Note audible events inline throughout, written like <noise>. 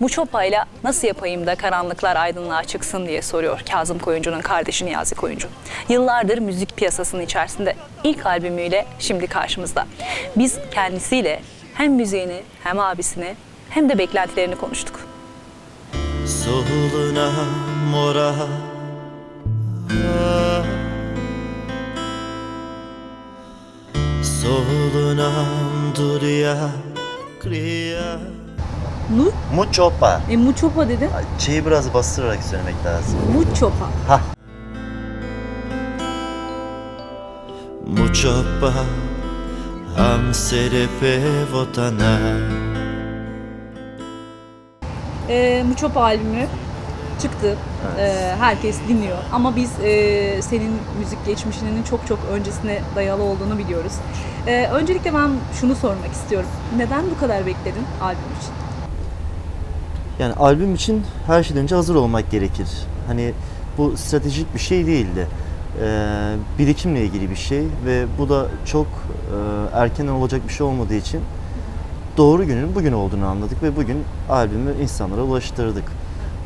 Muçopa ile nasıl yapayım da karanlıklar aydınlığa çıksın diye soruyor Kazım Koyuncu'nun kardeşi Niyazi Koyuncu. Yıllardır müzik piyasasının içerisinde ilk albümüyle şimdi karşımızda. Biz kendisiyle hem müziğini hem abisini hem de beklentilerini konuştuk. Soluna mora Soluna durya kriya Nu? Muçopa E Muçopa dedin. Ç'yi biraz bastırarak söylemek lazım Muçopa. Ha. Muçopa Ham serepe votana E, Muçopa albümü çıktı. E, herkes dinliyor. Ama biz e, senin müzik geçmişinin çok çok öncesine dayalı olduğunu biliyoruz. E, öncelikle ben şunu sormak istiyorum. Neden bu kadar bekledin albüm için? Yani albüm için her şeyden önce hazır olmak gerekir. Hani bu stratejik bir şey değildi. Ee, birikimle ilgili bir şey ve bu da çok e, erkenden olacak bir şey olmadığı için doğru günün bugün olduğunu anladık ve bugün albümü insanlara ulaştırdık.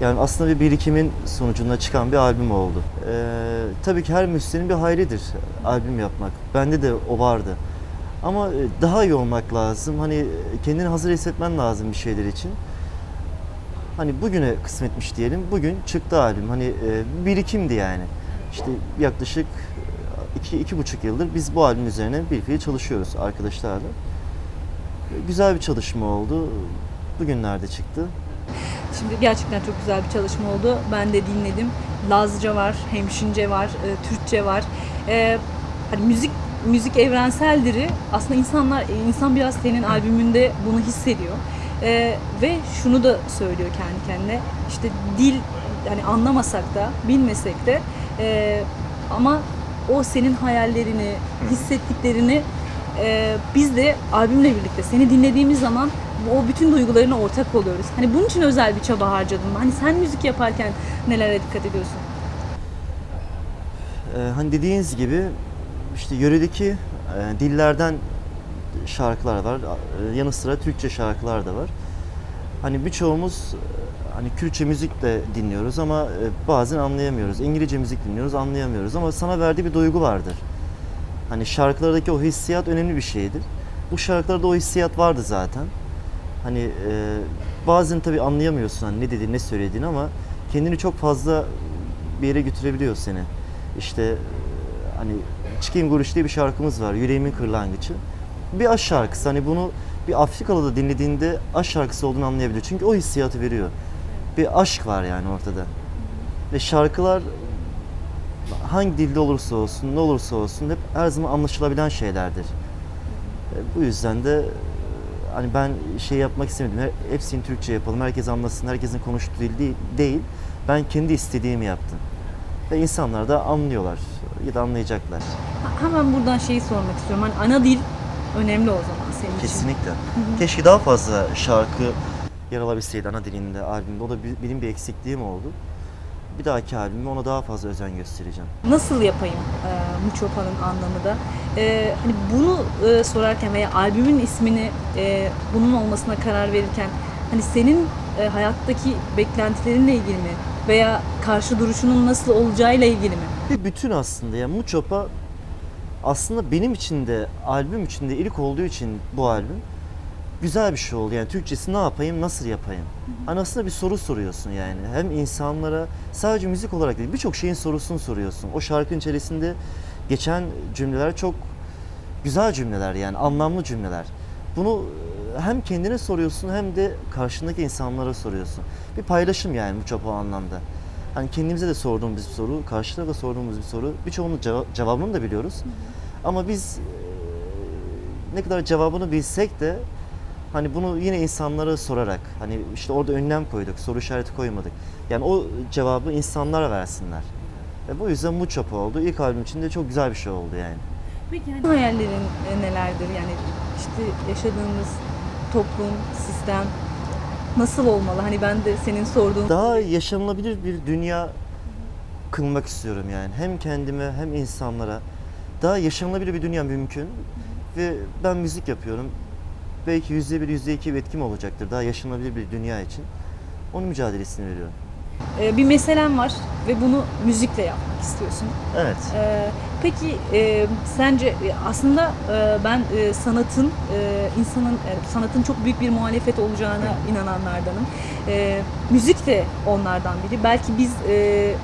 Yani aslında bir birikimin sonucunda çıkan bir albüm oldu. Ee, tabii ki her müzisyenin bir hayridir albüm yapmak. Bende de o vardı. Ama e, daha iyi olmak lazım. Hani kendini hazır hissetmen lazım bir şeyler için hani bugüne kısmetmiş diyelim. Bugün çıktı albüm. Hani e, birikimdi yani. İşte yaklaşık e, iki, iki buçuk yıldır biz bu albüm üzerine bir fiil çalışıyoruz arkadaşlarla. Güzel bir çalışma oldu. Bugünlerde çıktı. Şimdi gerçekten çok güzel bir çalışma oldu. Ben de dinledim. Lazca var, Hemşince var, e, Türkçe var. E, hani müzik müzik evrenseldir. Aslında insanlar insan biraz senin albümünde bunu hissediyor. E, ve şunu da söylüyor kendi kendine. İşte dil yani anlamasak da, bilmesek de e, ama o senin hayallerini, hissettiklerini e, biz de albümle birlikte seni dinlediğimiz zaman o bütün duygularına ortak oluyoruz. Hani bunun için özel bir çaba harcadın mı? Hani sen müzik yaparken nelere dikkat ediyorsun? Ee, hani dediğiniz gibi işte yöredeki e, dillerden şarkılar var. E, yanı sıra Türkçe şarkılar da var. Hani birçoğumuz e, hani Kürtçe müzik de dinliyoruz ama e, bazen anlayamıyoruz. İngilizce müzik dinliyoruz, anlayamıyoruz ama sana verdiği bir duygu vardır. Hani şarkılardaki o hissiyat önemli bir şeydir. Bu şarkılarda o hissiyat vardı zaten. Hani e, bazen tabii anlayamıyorsun hani ne dediğini, ne söylediğini ama kendini çok fazla bir yere götürebiliyor seni. İşte hani Çıkayım Guruş diye bir şarkımız var. Yüreğimin Kırlangıcı. Bir aşk şarkısı. Hani bunu bir Afrikalı da dinlediğinde aşk şarkısı olduğunu anlayabiliyor. Çünkü o hissiyatı veriyor. Bir aşk var yani ortada. Ve şarkılar hangi dilde olursa olsun, ne olursa olsun hep her zaman anlaşılabilen şeylerdir. E, Bu yüzden de e, hani ben şey yapmak istemedim. Hepsini Türkçe yapalım, herkes anlasın, herkesin konuştuğu dil değil, değil. Ben kendi istediğimi yaptım. Ve insanlar da anlıyorlar ya da anlayacaklar. Hemen buradan şeyi sormak istiyorum. Hani ana dil önemli o zaman senin için. Kesinlikle. Keşke daha fazla şarkı yer alabilseydi ana dilinde albümde. O da bir- benim bir eksikliğim oldu. Bir dahaki albümde ona daha fazla özen göstereceğim. Nasıl yapayım e, Muçopa'nın anlamı da? E, hani bunu e, sorarken veya albümün ismini e, bunun olmasına karar verirken hani senin e, hayattaki beklentilerinle ilgili mi? Veya karşı duruşunun nasıl olacağıyla ilgili mi? Bir bütün aslında ya Muçopa aslında benim için de albüm için de ilk olduğu için bu albüm güzel bir şey oldu. Yani Türkçesi ne yapayım, nasıl yapayım? Hani aslında bir soru soruyorsun yani. Hem insanlara sadece müzik olarak değil birçok şeyin sorusunu soruyorsun. O şarkının içerisinde geçen cümleler çok güzel cümleler yani anlamlı cümleler. Bunu e, hem kendine soruyorsun hem de karşındaki insanlara soruyorsun. Bir paylaşım yani bu çapa o anlamda. Hani kendimize de sorduğumuz bir soru, karşılara da sorduğumuz bir soru. Birçoğunun ceva- cevabını da biliyoruz. Ama biz e, ne kadar cevabını bilsek de hani bunu yine insanlara sorarak hani işte orada önlem koyduk, soru işareti koymadık. Yani o cevabı insanlara versinler. Ve bu yüzden bu çapa oldu. İlk albüm için de çok güzel bir şey oldu yani. Peki hani hayallerin e, nelerdir? Yani işte yaşadığımız toplum, sistem nasıl olmalı? Hani ben de senin sorduğun Daha yaşanılabilir bir dünya kılmak istiyorum yani. Hem kendime hem insanlara. Daha yaşanılabilir bir dünya mümkün. Ve ben müzik yapıyorum. belki yüzde bir, yüzde iki bir etkim olacaktır. Daha yaşanabilir bir dünya için. Onun mücadelesini veriyorum. Ee, bir meselen var ve bunu müzikle yapmak istiyorsun. Evet. Ee, peki e, sence e, aslında e, ben e, sanatın e, insanın e, sanatın çok büyük bir muhalefet olacağına inananlardanım. E, müzik de onlardan biri. Belki biz e,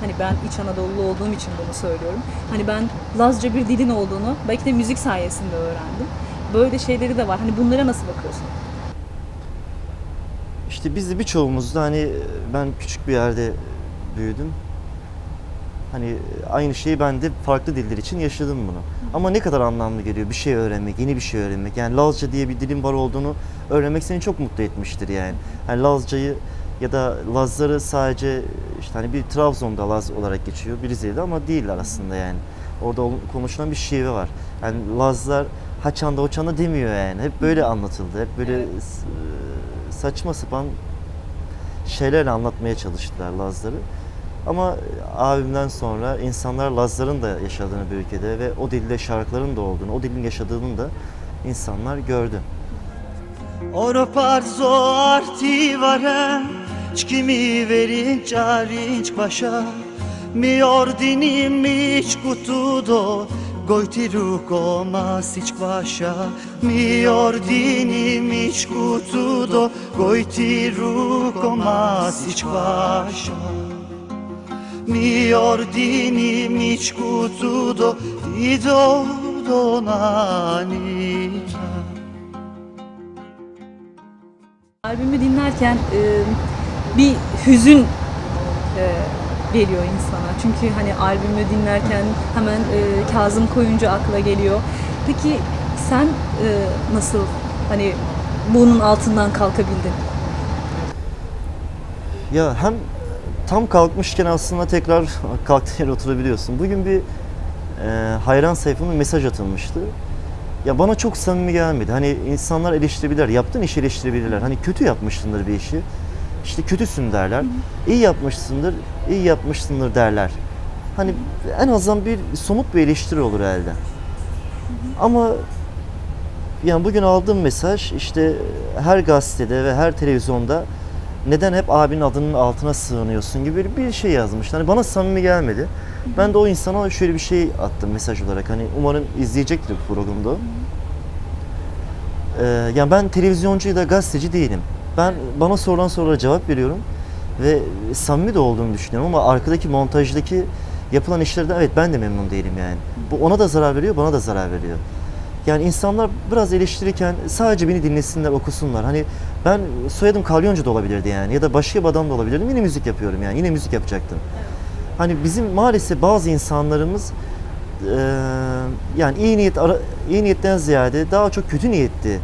hani ben İç Anadolu'lu olduğum için bunu söylüyorum. Hani ben Lazca bir dilin olduğunu belki de müzik sayesinde öğrendim. Böyle şeyleri de var. Hani bunlara nasıl bakıyorsun? İşte biz de birçoğumuz da hani ben küçük bir yerde büyüdüm. Hani aynı şeyi ben de farklı diller için yaşadım bunu. Ama ne kadar anlamlı geliyor bir şey öğrenmek, yeni bir şey öğrenmek. Yani Lazca diye bir dilin var olduğunu öğrenmek seni çok mutlu etmiştir yani. Hani Lazcayı ya da Lazları sadece işte hani bir Trabzon'da Laz olarak geçiyor, bir Rize'de ama değiller aslında yani. Orada konuşulan bir şive var. Yani Lazlar Haçan'da Oçan'da demiyor yani. Hep böyle anlatıldı. Hep böyle Evet. s- saçma sapan şeylerle anlatmaya çalıştılar Lazları. Ama abimden sonra insanlar Lazların da yaşadığını bir ülkede ve o dilde şarkıların da olduğunu, o dilin yaşadığını da insanlar gördü. Oro parzo arti vare Çkimi verin çarinç başa Mi ordini miç kutudo Gojti ruko masić kvaša Mi ordini mić kutudo Gojti ruko masić kvaša Mi ordini mić kutudo I do do nanita Albümü dinlerken e, bir hüzün e, geliyor insana. Çünkü hani albümü dinlerken hemen e, Kazım Koyuncu akla geliyor. Peki sen e, nasıl hani bunun altından kalkabildin? Ya hem tam kalkmışken aslında tekrar kalktığın yere oturabiliyorsun. Bugün bir e, hayran sayfama mesaj atılmıştı. Ya bana çok samimi gelmedi. Hani insanlar eleştirebilirler, yaptığın işi eleştirebilirler. Hani kötü yapmışsındır bir işi. İşte kötüsün derler. İyi yapmışsındır, iyi yapmışsındır derler. Hani en azından bir somut bir eleştiri olur elde. Ama yani bugün aldığım mesaj işte her gazetede ve her televizyonda neden hep abinin adının altına sığınıyorsun gibi bir şey yazmış. Hani bana samimi gelmedi. Ben de o insana şöyle bir şey attım mesaj olarak. Hani umarım izleyecektir bu programda. Ee, yani ben televizyoncu ya da gazeteci değilim. Ben bana sorulan sorulara cevap veriyorum ve samimi de olduğumu düşünüyorum ama arkadaki montajdaki yapılan işlerden evet ben de memnun değilim yani. Bu ona da zarar veriyor, bana da zarar veriyor. Yani insanlar biraz eleştirirken sadece beni dinlesinler, okusunlar. Hani ben soyadım Kalyoncu da olabilirdi yani ya da başka bir adam da olabilirdim. Yine müzik yapıyorum yani. Yine müzik yapacaktım. Hani bizim maalesef bazı insanlarımız eee, yani iyi niyet ara- iyi niyetten ziyade daha çok kötü niyetli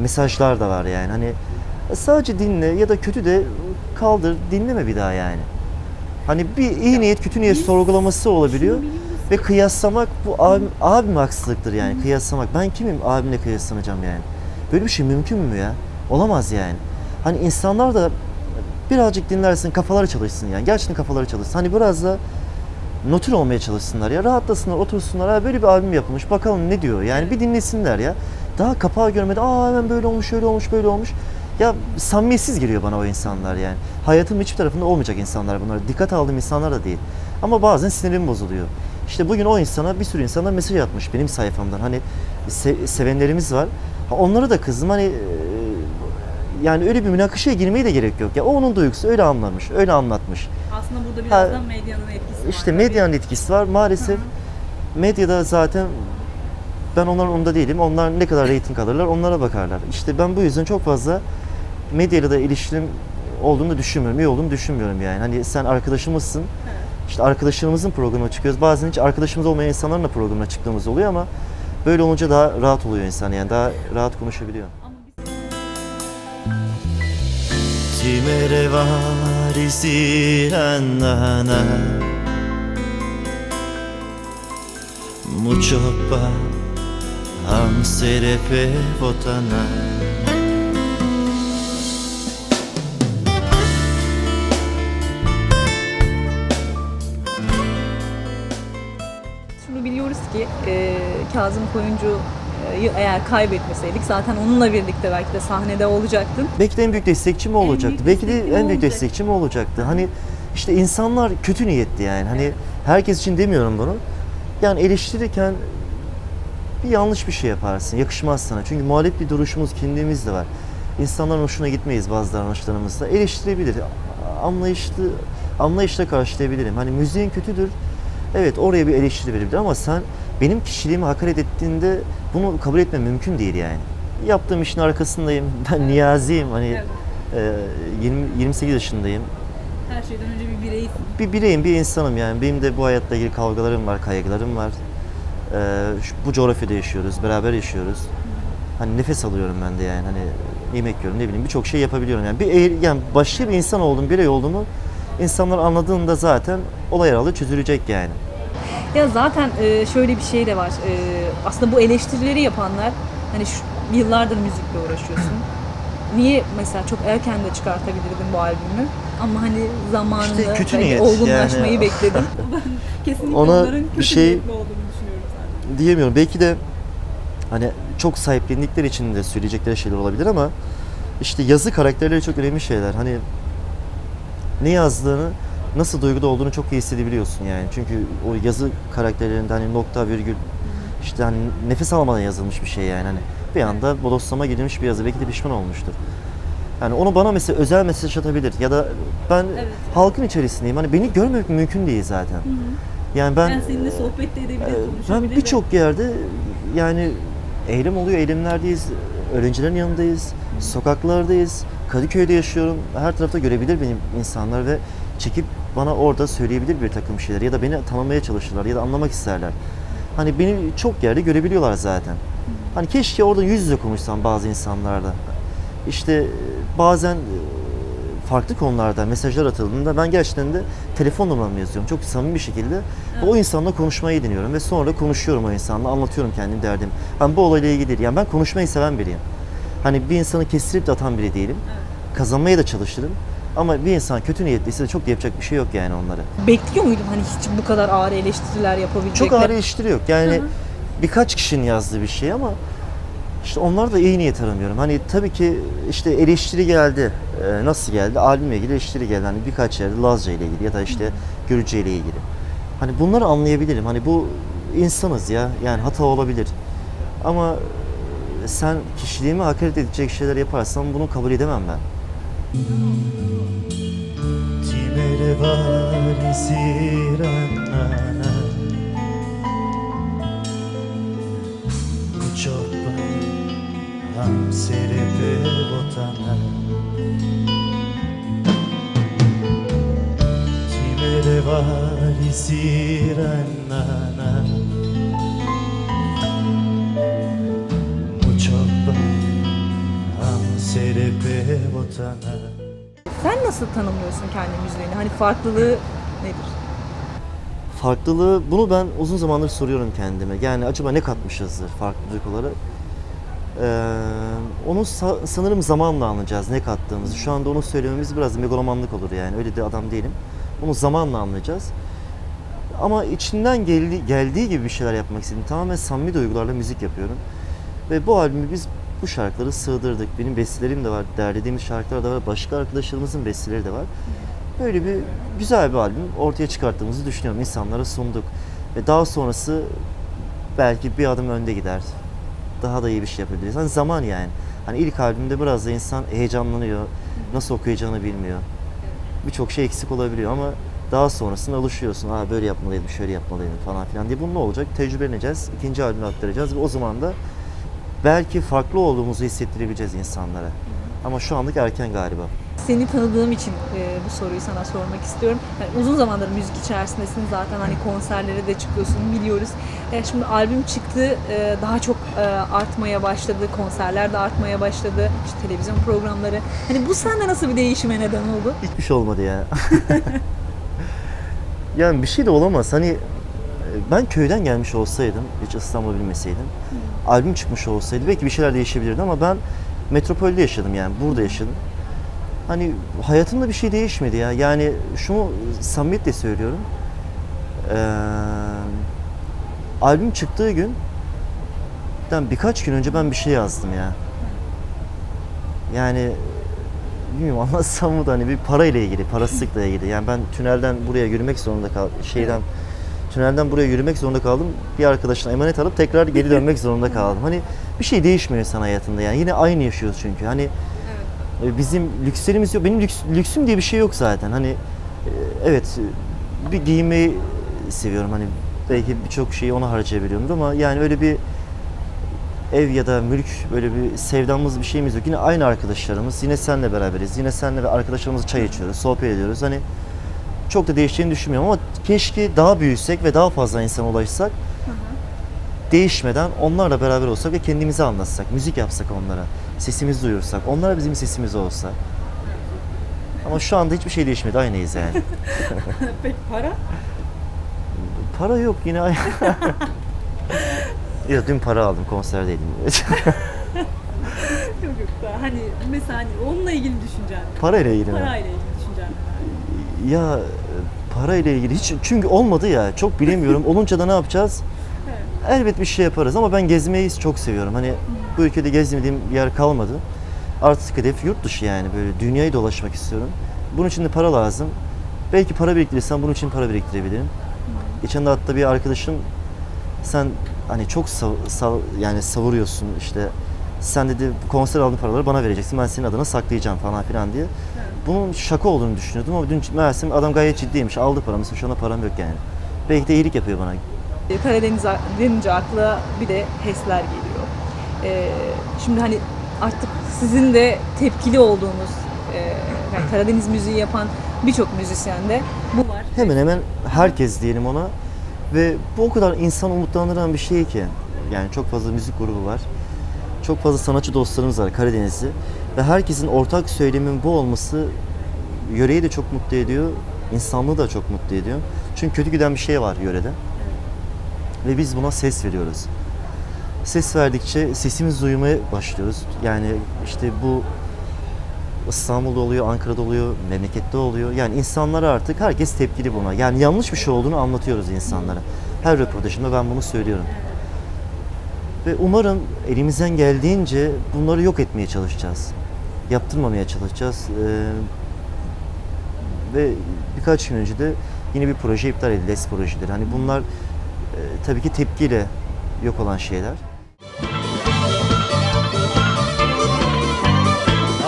mesajlar da var yani. Hani sadece dinle ya da kötü de kaldır, dinleme bir daha yani. Hani bir iyi niyet kötü niyet sorgulaması olabiliyor. Ve kıyaslamak bu abim, abim haksızlıktır yani kıyaslamak. Ben kimim abimle kıyaslanacağım yani. Böyle bir şey mümkün mü ya? Olamaz yani. Hani insanlar da birazcık dinlersin kafaları çalışsın yani. Gerçekten kafaları çalışsın. Hani biraz da notür olmaya çalışsınlar ya. Rahatlasınlar, otursunlar. Ha böyle bir albüm yapılmış. Bakalım ne diyor. Yani bir dinlesinler ya. Daha kapağı görmeden aa hemen böyle olmuş, şöyle olmuş, böyle olmuş. Ya samimiyetsiz geliyor bana o insanlar yani. Hayatımın hiçbir tarafında olmayacak insanlar bunlar. Dikkat aldığım insanlar da değil. Ama bazen sinirim bozuluyor. İşte bugün o insana bir sürü insana mesaj atmış benim sayfamdan. Hani se- sevenlerimiz var. Ha, onlara da kızdım hani e, yani öyle bir münakaşaya girmeye de gerek yok. Ya o onun duygusu öyle anlamış, öyle anlatmış. Aslında burada biraz da medyanın etkisi İşte medyanın etkisi var. Maalesef medyada zaten ben onların umurunda değilim. Onlar ne kadar reyting alırlar onlara bakarlar. İşte ben bu yüzden çok fazla medyayla da ilişkim olduğunu düşünmüyorum. İyi olduğunu düşünmüyorum yani. Hani sen arkadaşımızsın. İşte arkadaşlarımızın programına çıkıyoruz. Bazen hiç arkadaşımız olmayan insanların da programına çıktığımız oluyor ama böyle olunca daha rahat oluyor insan yani. Daha rahat konuşabiliyor. Ti mere varisi annana Mucho pa ham serepe votana e, Kazım Koyuncu eğer kaybetmeseydik zaten onunla birlikte belki de sahnede olacaktın. Belki de en büyük destekçi mi olacaktı? Belki de en büyük olacak? destekçi mi olacaktı? Hani işte insanlar kötü niyetli yani. Hani herkes için demiyorum bunu. Yani eleştirirken bir yanlış bir şey yaparsın. Yakışmaz sana. Çünkü muhalif bir duruşumuz kendimizde var. İnsanların hoşuna gitmeyiz bazı davranışlarımızda. Eleştirebilir. Anlayışlı, anlayışla karşılayabilirim. Hani müziğin kötüdür. Evet oraya bir eleştiri verebilir ama sen benim kişiliğimi hakaret ettiğinde bunu kabul etmem mümkün değil yani. Yaptığım işin arkasındayım. <laughs> Ben niyaziyim. Hani Evet. ee, 20, 28 yaşındayım. Her şeyden önce bir bireysin. Bir bireyim, bir insanım yani. Benim de bu hayatla ilgili kavgalarım var, kaygılarım var. Ee, şu- bu coğrafyada yaşıyoruz, beraber yaşıyoruz. Hani nefes alıyorum ben de yani. Hani yemek yiyorum, ne bileyim birçok şey yapabiliyorum yani. Bir yani başka bir insan oldum, birey olduğumu insanlar anladığında zaten olay herhalde çözülecek yani. Ya zaten e, şöyle bir şey de var. E, aslında bu eleştirileri yapanlar hani şu, yıllardır müzikle uğraşıyorsun. Niye mesela çok erken de çıkartabilirdin bu albümü? Ama hani zamanında İşte kötü belki niyet olgunlaşmayı yani. bekledim. <laughs> ben kesinlikle Ona onların bir kötü şey- olduğunu düşünüyorum zaten. diyemiyorum. Belki de hani çok sahiplendikleri için de söyleyecekleri şeyler olabilir ama işte yazı karakterleri çok önemli şeyler. Hani ne yazdığını, nasıl duyguda olduğunu çok iyi hissedebiliyorsun yani. Çünkü o yazı karakterlerinde hani nokta virgül işte hani nefes almadan yazılmış bir şey yani hani bir anda bodoslama gidilmiş bir yazı belki de pişman olmuştur. Yani onu bana mesela özel mesaj atabilir ya da ben Evet. halkın içerisindeyim. Hani beni görmemek mümkün değil zaten. Yani ben Ben seninle sohbet de edebilir, konuşabilir. Ben birçok yerde yani eylem oluyor, eylemlerdeyiz. Öğrencilerin yanındayız, sokaklardayız. Kadıköy'de yaşıyorum. Her tarafta görebilir benim insanlar ve çekip bana orada söyleyebilir bir takım şeyler ya da beni tanımaya çalışırlar ya da anlamak isterler. Hani beni çok yerde görebiliyorlar zaten. Hani keşke orada yüz yüze konuşsam bazı insanlarla. İşte e, bazen e, farklı konularda mesajlar atıldığında ben gerçekten de telefon numaramı yazıyorum. Çok samimi bir şekilde. Ve O insanla konuşmayı deniyorum ve sonra konuşuyorum o insanla, anlatıyorum kendim derdim. Ben bu olayla ilgili değil. Yani ben konuşmayı seven biriyim. Hani bir insanı kestirip de atan biri değilim. Kazanmaya da çalışırım. Ama bir insan kötü niyetliyse de çok yapacak bir şey yok yani onlara. Bekliyor muydun hani hiç bu kadar ağır eleştiriler yapabilecekler? Çok ağır eleştiri yok. Yani Hı hı. birkaç kişinin yazdığı bir şey ama işte onlar da iyi niyet aramıyorum. Hani tabii ki işte eleştiri geldi. Ee, nasıl geldi? Albümle ilgili eleştiri geldi. Hani birkaç yerde Lazca ile ilgili ya da işte Gürcü ile ilgili. Hani bunları anlayabilirim. Hani bu insanız ya. Yani hata olabilir. Ama sen kişiliğimi hakaret edecek şeyler yaparsan bunu kabul edemem ben. Timere siranana Uccioppa ham serepe botana Timere vali serepe botana Sen nasıl tanımlıyorsun kendi müziğini? Hani farklılığı nedir? Farklılığı, bunu ben uzun zamandır soruyorum kendime. Yani acaba ne katmışızdır farklılık olarak? Ee, onu sa- sanırım zamanla anlayacağız ne kattığımızı. Şu anda onu söylememiz biraz megalomanlık olur yani. Öyle de adam değilim. Onu zamanla anlayacağız. Ama içinden geldi, geldiği gibi bir şeyler yapmak istedim. Tamamen samimi duygularla müzik yapıyorum. Ve bu albümü biz bu şarkıları sığdırdık. Benim bestelerim de var, derlediğimiz şarkılar da var. Başka arkadaşlarımızın besteleri de var. Böyle bir güzel bir albüm ortaya çıkarttığımızı düşünüyorum. İnsanlara sunduk. Ve daha sonrası belki bir adım önde gider. Daha da iyi bir şey yapabiliriz. Hani zaman yani. Hani ilk albümde biraz da insan heyecanlanıyor. Nasıl okuyacağını bilmiyor. Birçok şey eksik olabiliyor ama daha sonrasında alışıyorsun. Aa böyle yapmalıydım, şöyle yapmalıydım falan filan diye. Bunun ne olacak? Tecrübeleneceğiz. ikinci albüme aktaracağız ve o zaman da belki farklı olduğumuzu hissettirebileceğiz insanlara. Ama şu anlık erken galiba. Seni tanıdığım için e, bu soruyu sana sormak istiyorum. Yani uzun zamandır müzik içerisindesin zaten hani konserlere de çıkıyorsun biliyoruz. E, şimdi albüm çıktı e, daha çok e, artmaya başladı, konserler de artmaya başladı, işte televizyon programları. Hani bu sende nasıl bir değişime neden oldu? Hiçbir şey olmadı ya. <laughs> yani bir şey de olamaz. Hani ben köyden gelmiş olsaydım, hiç İstanbul'u bilmeseydim, albüm çıkmış olsaydı belki bir şeyler değişebilirdi ama ben metropolde yaşadım yani, burada yaşadım. Hani hayatımda bir şey değişmedi ya. Yani şunu samimiyetle söylüyorum. Ee, albüm çıktığı gün birkaç gün önce ben bir şey yazdım ya. Yani bilmiyorum <laughs> anlatsam mı da hani bir para ile ilgili, parasızlıkla ilgili. Yani ben tünelden buraya yürümek zorunda kaldım. Şeyden tünelden buraya yürümek zorunda kaldım. Bir arkadaşına emanet alıp tekrar geri dönmek zorunda kaldım. Hani bir şey değişmiyor insan hayatında yani. Yine aynı yaşıyoruz çünkü. Hani e, bizim lükslerimiz yok. Benim lüks, lüksüm diye bir şey yok zaten. Hani e, evet bir giymeyi seviyorum. Hani belki birçok şeyi ona harcayabiliyorum ama yani öyle bir ev ya da mülk böyle bir sevdamız bir şeyimiz yok. Yine aynı arkadaşlarımız. Yine seninle beraberiz. Yine seninle ve arkadaşlarımızla çay içiyoruz, sohbet ediyoruz. Hani çok da değişeceğini düşünmüyorum ama keşke daha büyüsek ve daha fazla insana ulaşsak. Değişmeden onlarla beraber olsak ve kendimizi anlatsak, müzik yapsak onlara, sesimizi duyursak, onlar bizim sesimiz olsa. Ama şu anda hiçbir şey değişmedi, aynıyız yani. <laughs> <laughs> Peki para? Para yok yine ya <laughs> dün para aldım, konserdeydim. Yok yok. Hani mesela hani onunla ilgili düşüncen. Parayla ilgili? Parayla ilgili düşüncen. Ya para ile ilgili hiç çünkü olmadı ya çok bilemiyorum. <laughs> Olunca da ne yapacağız? Elbet bir şey yaparız ama ben gezmeyi çok seviyorum. Hani bu ülkede gezmediğim bir yer kalmadı. Artık hedef yurt dışı yani böyle dünyayı dolaşmak istiyorum. Bunun için de para lazım. Belki para biriktirirsem bunun için para biriktirebilirim. Geçen de hatta bir arkadaşım sen hani çok sav- sav- yani savuruyorsun işte sen dedi konser aldığın paraları bana vereceksin ben senin adına saklayacağım falan filan diye. Bunun şaka olduğunu düşünüyordum ama dün meğersem adam gayet ciddiymiş. Aldı paramı. Şu anda param yok yani. Belki de iyilik yapıyor bana. Karadeniz denince akla bir de HES'ler geliyor. Ee, şimdi hani artık sizin de tepkili olduğunuz e, yani <clears throat> Karadeniz müziği yapan birçok müzisyende bu var. Hemen hemen herkes diyelim ona. Ve bu o kadar insan umutlandıran bir şey ki. Yani çok fazla müzik grubu var. Çok fazla sanatçı dostlarımız var Karadenizli. Ve herkesin ortak söylemin bu olması yöreyi de çok mutlu ediyor. insanlığı da çok mutlu ediyor. Çünkü kötü giden bir şey var yörede. Ve biz buna ses veriyoruz. Ses verdikçe sesimizi duymaya başlıyoruz. Yani işte bu İstanbul'da oluyor, Ankara'da oluyor, memlekette oluyor. Yani insanlara artık herkes tepkili buna. Yani yanlış bir şey olduğunu anlatıyoruz insanlara. Her röportajımda ben bunu söylüyorum. Ve umarım elimizden geldiğince bunları yok etmeye çalışacağız. Yaptırmamaya çalışacağız. Ee, ve birkaç gün önce de yine bir proje iptal edildi, LES projeleri. Hani bunlar e, tabii ki tepkiyle yok olan şeyler.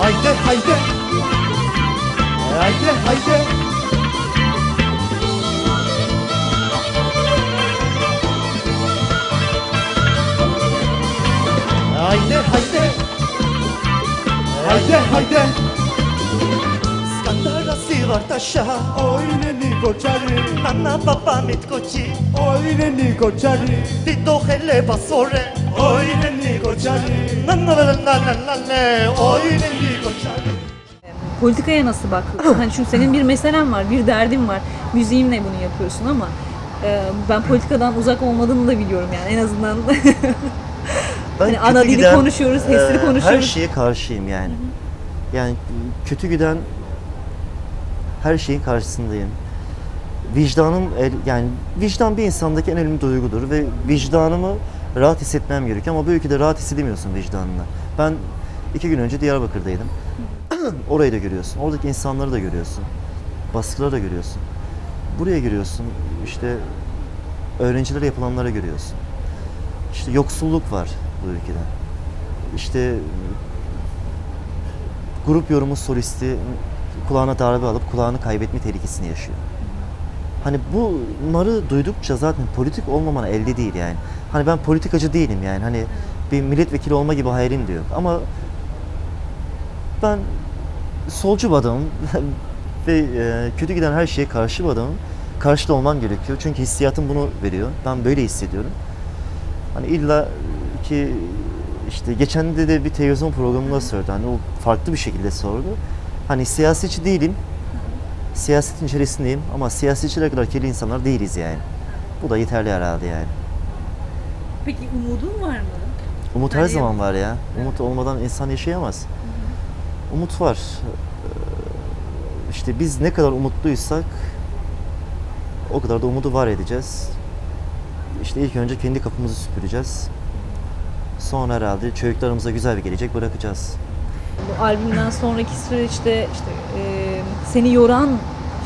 Haydi haydi Haydi haydi Haydi haydi. Haydi haydi. Skandara sivartasha Oyneni koçarı. Nana papa mitkochi Oyneni koçarı. Dito hele basore. Oyneni koçarı. Nana la la la la la Oyneni koçarı. Politikaya nasıl bakıyorsun? <laughs> hani çünkü senin bir meselen var, bir derdin var. Müziğinle bunu yapıyorsun ama e, ben politikadan uzak olmadığını da biliyorum yani en azından. <laughs> Ben Hani ana dili giden, konuşuyoruz, HES'leri e, Her konuşuyoruz. şeye karşıyım yani. Yani kötü giden her şeyin karşısındayım. Vicdanım yani vicdan bir insandaki en önemli duygudur ve vicdanımı rahat hissetmem gerekiyor ama bu ülkede rahat hissedemiyorsun vicdanını. Ben iki gün önce Diyarbakır'daydım. <clears throat> Orayı da görüyorsun. Oradaki insanları da görüyorsun. Baskıları da görüyorsun. Buraya giriyorsun. işte öğrencilere yapılanlara görüyorsun. İşte yoksulluk var bu ülkede. İşte grup yorumu solisti kulağına darbe alıp kulağını kaybetme tehlikesini yaşıyor. Hani bunları duydukça zaten politik olmaman elde değil yani. Hani ben politikacı değilim yani. Hani bir milletvekili olma gibi hayalim de yok. Ama ben solcu bir adamım <laughs> ve e, kötü giden her şeye karşı bir adamım. Karşıda olmam gerekiyor. Çünkü hissiyatım bunu veriyor. Ben böyle hissediyorum. Hani illa ki işte geçen de de bir televizyon programında sordu. Hani o farklı bir şekilde sordu. Hani siyasetçi değilim. Siyasetin içerisindeyim ama siyasetçiler kadar kirli insanlar değiliz yani. Bu da yeterli herhalde yani. Peki umudun var mı? Umut her Yani- zaman var ya. Umut olmadan insan yaşayamaz. Umut var. Ee, İşte biz ne kadar umutluysak o kadar da umudu var edeceğiz. İşte ilk önce kendi kapımızı süpüreceğiz. Sonra herhalde çocuklarımıza güzel bir gelecek bırakacağız. Bu albümden sonraki süreçte işte e, seni yoran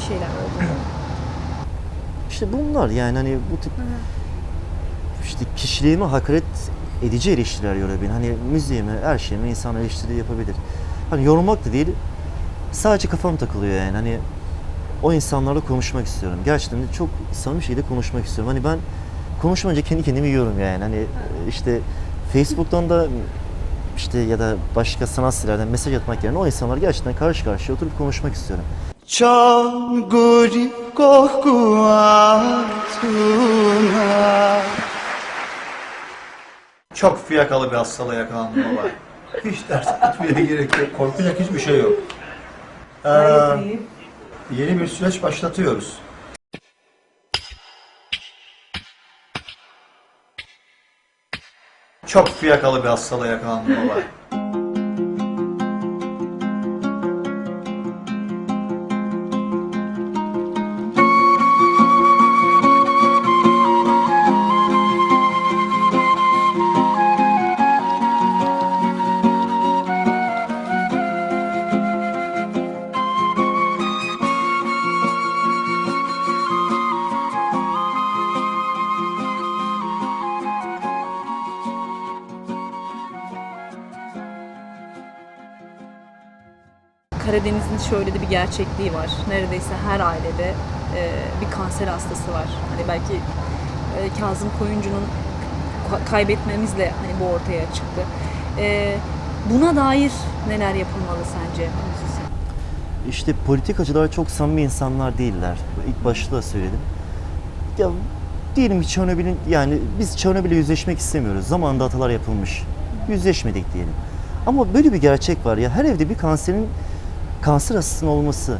şeyler oldu mu? İşte bunlar yani hani bu tip işte kişiliğime hakaret edici eleştiriler yoruyor beni. Hani müziğime, her şeyime insan eleştiri yapabilir. Hani yorulmak da değil, sadece kafam takılıyor yani. Hani o insanlarla konuşmak istiyorum. Gerçekten de çok samimi şekilde konuşmak istiyorum. Hani ben konuşmayınca kendi kendimi yiyorum yani. Hani işte Facebook'tan da işte ya da başka sanat sitelerden mesaj atmak yerine o insanlar gerçekten karşı karşıya oturup konuşmak istiyorum. Çanguri kokkuatuna Çok fiyakalı bir hastalığa yakalandım baba. <laughs> Hiç ders etmeye gerek yok. Korkacak hiçbir şey yok. Ee, yeni bir süreç başlatıyoruz. Çok fiyakalı bir hastalığa yakalandım baba. Şöyle de bir gerçekliği var. Neredeyse her ailede e, bir kanser hastası var. Hani belki e, Kazım Koyuncu'nun ka- kaybetmemizle hani bu ortaya çıktı. E, buna dair neler yapılmalı sence? İşte politikacılar çok samimi insanlar değiller. İlk başta da söyledim. Ya diyelim ki Çernobil'in yani biz Çernobil'le yüzleşmek istemiyoruz. Zamanında hatalar yapılmış. Yüzleşmedik diyelim. Ama böyle bir gerçek var ya her evde bir kanserin kanser hastasının olması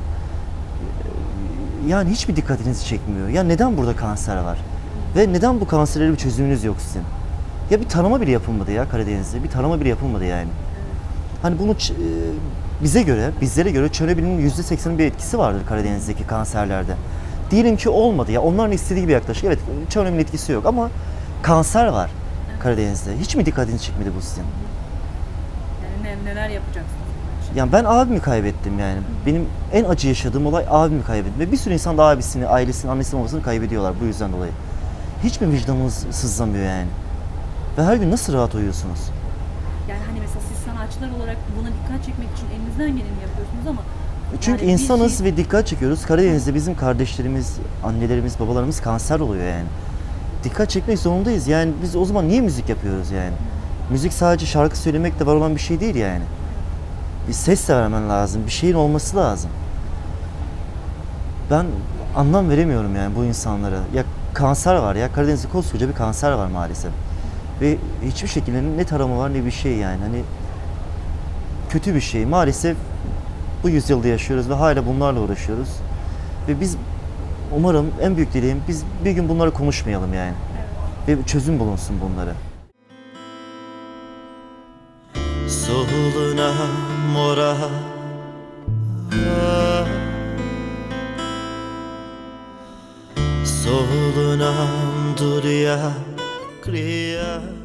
e, yani hiçbir dikkatinizi çekmiyor. Ya neden burada kanser var? Ve neden bu kanserlere bir çözümünüz yok sizin? Ya bir tarama bile yapılmadı ya Karadeniz'de. Bir tarama bile yapılmadı yani. Hani bunu e, bize göre, bizlere göre Çernobil'in %80'in bir etkisi vardır Karadeniz'deki kanserlerde. Diyelim ki olmadı ya onların istediği gibi yaklaşık. Evet Çernobil'in etkisi yok ama kanser var Karadeniz'de. Hiç mi dikkatinizi çekmedi bu sizin? Yani neler yapacaksınız? Yani ben abimi kaybettim yani. Benim en acı yaşadığım olay abimi kaybettim. Ve bir sürü insan da abisini, ailesini, annesini, babasını kaybediyorlar bu yüzden dolayı. Hiç mi vicdanınız sızlamıyor yani? Ve her gün nasıl rahat uyuyorsunuz? Yani hani mesela siz sanatçılar olarak buna dikkat çekmek için elinizden geleni yapıyorsunuz ama Çünkü yani insanız şey- ve dikkat çekiyoruz. Karadeniz'de bizim kardeşlerimiz, annelerimiz, babalarımız kanser oluyor yani. Dikkat çekmek zorundayız. Yani biz o zaman niye müzik yapıyoruz yani? Müzik sadece şarkı söylemekle var olan bir şey değil yani. Bir ses de vermen lazım. Bir şeyin olması lazım. Ben anlam veremiyorum yani bu insanlara. Ya kanser var ya Karadeniz'de koskoca bir kanser var maalesef. Ve hiçbir şekilde ne tarama var ne bir şey yani. Hani kötü bir şey. Maalesef bu yüzyılda yaşıyoruz ve hala bunlarla uğraşıyoruz. Ve biz umarım en büyük dileğim biz bir gün bunları konuşmayalım yani. Ve çözüm bulunsun bunlara. Soluna mora. Soluna durya kriya